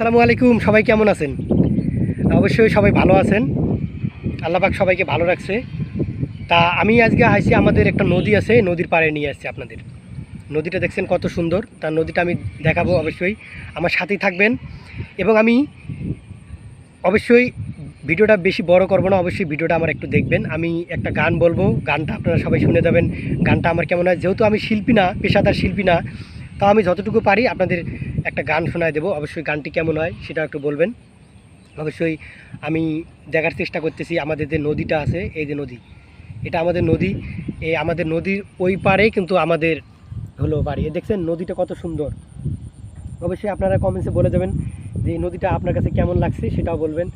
সালামু আলাইকুম, সবাই কেমন আছেন? অবশ্যই সবাই ভালো আছেন। আল্লাহবাক সবাইকে ভালো রাখছে। তা আমি আজকে আইসি আমাদের একটা নদী আছে, নদীর পাড়ে নিয়ে আসছি আপনাদের। নদীটা দেখছেন কত সুন্দর তার নদীটা আমি দেখাবো অবশ্যই। আমার সাথেই থাকবেন। এবং আমি অবশ্যই ভিডিওটা বেশি বড় করব না, অবশ্যই ভিডিওটা আমার একটু দেখবেন। আমি একটা গান বলব, গানটা আপনারা সবাই শুনে যাবেন। গানটা আমার কেমন হয়, যেহেতু আমি শিল্পী না, পেশাদার শিল্পী না তাও আমি যতটুকু পারি আপনাদের একটা গান শোনায় দেবো। অবশ্যই গানটি কেমন হয় সেটা একটু বলবেন। অবশ্যই আমি দেখার চেষ্টা করতেছি, আমাদের যে নদীটা আছে, এই যে নদী, এটা আমাদের নদী, এই আমাদের নদীর ওই পারে কিন্তু আমাদের হলো বাড়ি। দেখছেন, নদীটা কত সুন্দর। অবশ্যই আপনারা কমেন্টসে বলে দেবেন যে নদীটা আপনার কাছে কেমন লাগছে সেটাও বলবেন।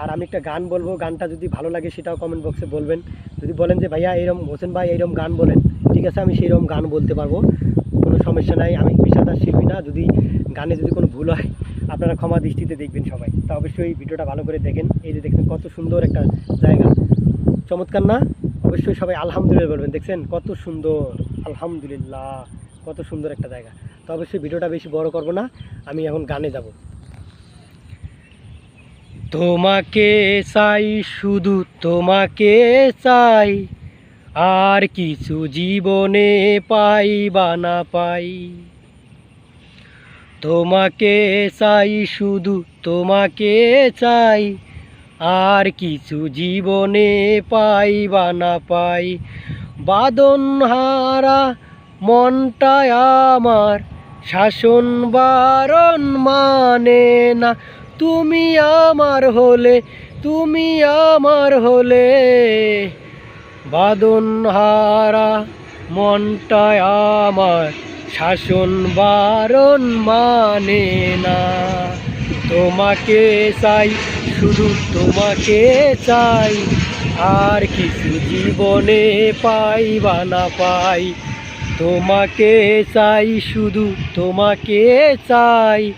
আর আমি একটা গান বলব, গানটা যদি ভালো লাগে সেটাও কমেন্ট বক্সে বলবেন। যদি বলেন যে, ভাইয়া এইরকম হোসেন ভাই এইরকম গান বলেন, ঠিক আছে, আমি সেইরকম গান বলতে পারব। সমস্যা নাই, আমি পেশাদার শিল্পী না, যদি গানে যদি কোনো ভুল হয়, আপনারা ক্ষমা দৃষ্টিতে দেখবেন সবাই। তা অবশ্যই ভিডিওটা ভালো করে দেখেন, এই যে দেখছেন কত সুন্দর একটা জায়গা। চমৎকার না? অবশ্যই সবাই আলহামদুলিল্লাহ বলবেন, দেখছেন কত সুন্দর, আলহামদুলিল্লাহ, কত সুন্দর একটা জায়গা। তো অবশ্যই ভিডিওটা বেশি বড় করব না, আমি এখন গানে যাব। তোমাকে চাই, শুধু তোমাকে চাই আর কিছু জীবনে পাই বা না পাই। তোমাকে চাই শুধু, তোমাকে চাই। আর কিছু জীবনে পাই বা না পাই। বাদন হারা মনটায় আমার, শাসন বারণ মানে না। তুমি আমার হলে, তুমি আমার হলে। বাদন হারা মনটায় আমার, শাসন বারণ মানে না। তোমাকে চাই, শুধু তোমাকে চাই, আর কিছু জীবনে পাই বা না পাই। তোমাকে চাই, শুধু তোমাকে চাই,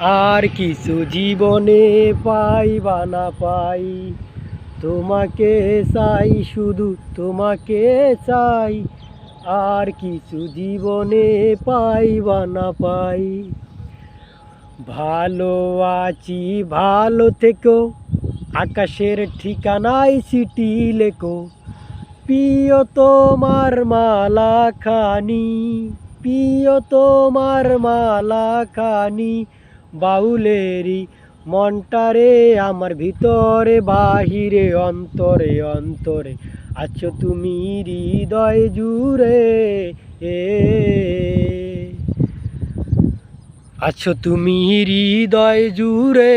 আর কিছু জীবনে পাই বা না পাই। তোমাকে চাই, শুধু তোমাকে চাই। আর কিছু জীবনে পাই বা না পাই। ভালো আছি, ভালো থেকো। আকাশের ঠিকানায় সিটি লেখো। প্রিয় তোমার মালা খানি প্রিয় তোমার মালা খানি বাউলেরই মনটারে, আমার ভিতরে, বাহিরে, অন্তরে অন্তরে। আছো তুমি হৃদয় জুড়ে। এ আছো তুমি হৃদয় জুড়ে।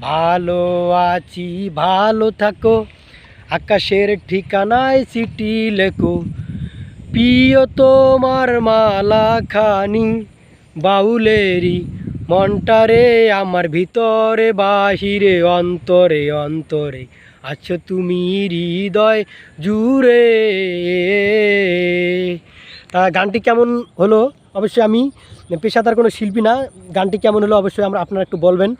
ভালো আছি, ভালো থাকো। আকাশের ঠিকানায় সিটি লেখো। প্রিয় তোমার মালা খানি বাউলেরই মনটারে, আমার ভিতরে, বাহিরে, অন্তরে অন্তরে। আছো তুমি হৃদয় জুড়ে। তা গানটি কেমন হলো? অবশ্যই আমি পেশাদার কোনো শিল্পী না। গানটি কেমন হলো অবশ্যই আমরা আপনারা একটু বলবেন।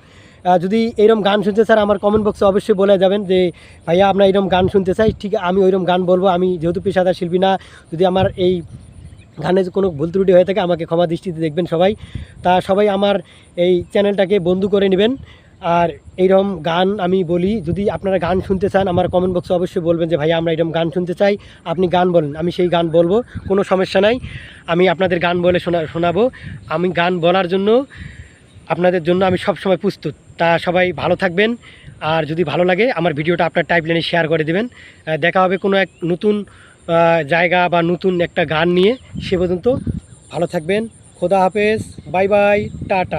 যদি এরম গান শুনতে স্যার আমার কমেন্ট বক্সে অবশ্যই বলে যাবেন যে, ভাইয়া আপনার এরম গান শুনতে চাই। ঠিক, আমি ওইরকম গান বলব। আমি যেহেতু পেশাদার শিল্পী না, যদি আমার এই গানে কোনো ভুল ত্রুটি হয়ে থাকে, আমাকে ক্ষমা দৃষ্টিতে দেখবেন সবাই। তা সবাই আমার এই চ্যানেলটাকে বন্ধু করে নেবেন। আর এইরকম গান আমি বলি, যদি আপনারা গান শুনতে চান, আমার কমেন্ট বক্সে অবশ্যই বলবেন যে, ভাইয়া, আমরা এরকম গান শুনতে চাই। আপনি গান বলেন, আমি সেই গান বলব, কোনো সমস্যা নাই। আমি আপনাদের গান বলে শোনা, শোনাবো। আমি গান বলার জন্য, আপনাদের জন্য আমি সব সময় প্রস্তুত। তা সবাই ভালো থাকবেন। আর যদি ভালো লাগে, আমার ভিডিওটা আপনার টাইপ লাইনে শেয়ার করে দেবেন। দেখা হবে কোনো এক নতুন জায়গা বা নতুন একটা গান নিয়ে সে পর্যন্ত ভালো থাকবেন। খোদা হাফেজ। Bye bye. টাটা।